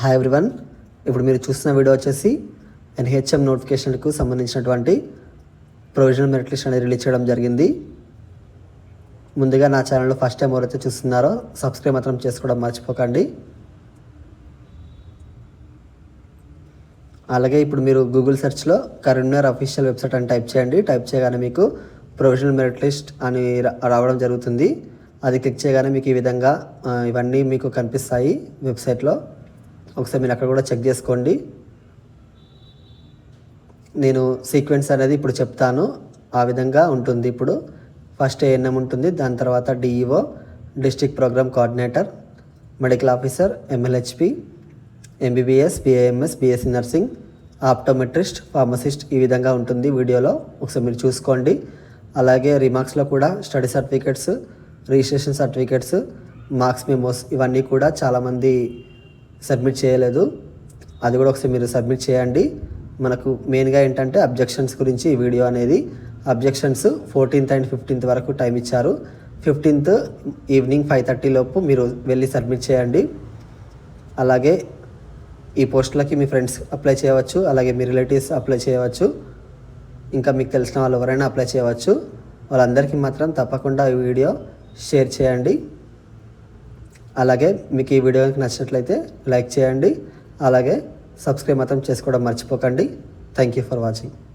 Hi everyone ఇప్పుడు మీరు చూస్తున్న వీడియో వచ్చేసి ఎన్హెచ్ఎం నోటిఫికేషన్కు సంబంధించినటువంటి ప్రొవిజనల్ మెరిట్ లిస్ట్ అనేది రిలీజ్ చేయడం జరిగింది. ముందుగా నా ఛానల్లో ఫస్ట్ టైం ఎవరైతే చూస్తున్నారో సబ్స్క్రైబ్ మాత్రం చేసుకోవడం మర్చిపోకండి. అలాగే ఇప్పుడు మీరు గూగుల్ సెర్చ్లో కరీంనగర్ అఫీషియల్ వెబ్సైట్ అని టైప్ చేయండి. టైప్ చేయగానే మీకు ప్రొవిజనల్ మెరిట్ లిస్ట్ అని రా- రావడం జరుగుతుంది. అది క్లిక్ చేయగానే మీకు ఈ విధంగా ఇవన్నీ మీకు కనిపిస్తాయి వెబ్సైట్లో ఒకసారి మీరు అక్కడ కూడా చెక్ చేసుకోండి. నేను సీక్వెన్స్ అనేది ఇప్పుడు చెప్తాను. ఆ విధంగా ఉంటుంది ఇప్పుడు. ఫస్ట్ ఏఎన్ఎం ఉంటుంది. దాని తర్వాత DEO district programme coordinator medical officer MLHP MBBS BAMS BSc nursing optometrist pharmacist ఈ విధంగా ఉంటుంది వీడియోలో. ఒకసారి మీరు చూసుకోండి. అలాగే రిమార్క్స్లో కూడా study certificates registration certificates marks memos ఇవన్నీ కూడా చాలామంది సబ్మిట్ చేయలేదు. అది కూడా ఒకసారి మీరు సబ్మిట్ చేయండి. మనకు మెయిన్గా ఏంటంటే అబ్జెక్షన్స్ గురించి ఈ వీడియో అనేది. అబ్జెక్షన్స్ ఫోర్టీన్త్ అండ్ ఫిఫ్టీన్త్ వరకు టైం ఇచ్చారు. ఫిఫ్టీన్త్ ఈవినింగ్ ఫైవ్ థర్టీ లోపు మీరు వెళ్ళి సబ్మిట్ చేయండి. అలాగే ఈ పోస్టులకి మీ ఫ్రెండ్స్ అప్లై చేయవచ్చు. అలాగే మీ రిలేటివ్స్ అప్లై చేయవచ్చు. ఇంకా మీకు తెలిసిన వాళ్ళు ఎవరైనా అప్లై చేయవచ్చు. వాళ్ళందరికీ మాత్రం తప్పకుండా ఈ వీడియో షేర్ చేయండి. అలాగే మీకు ఈ వీడియో నచ్చినట్లయితే లైక్ చేయండి. అలాగే సబ్స్క్రైబ్ మాత్రం చేసుకోవడం మర్చిపోకండి. Thank you for watching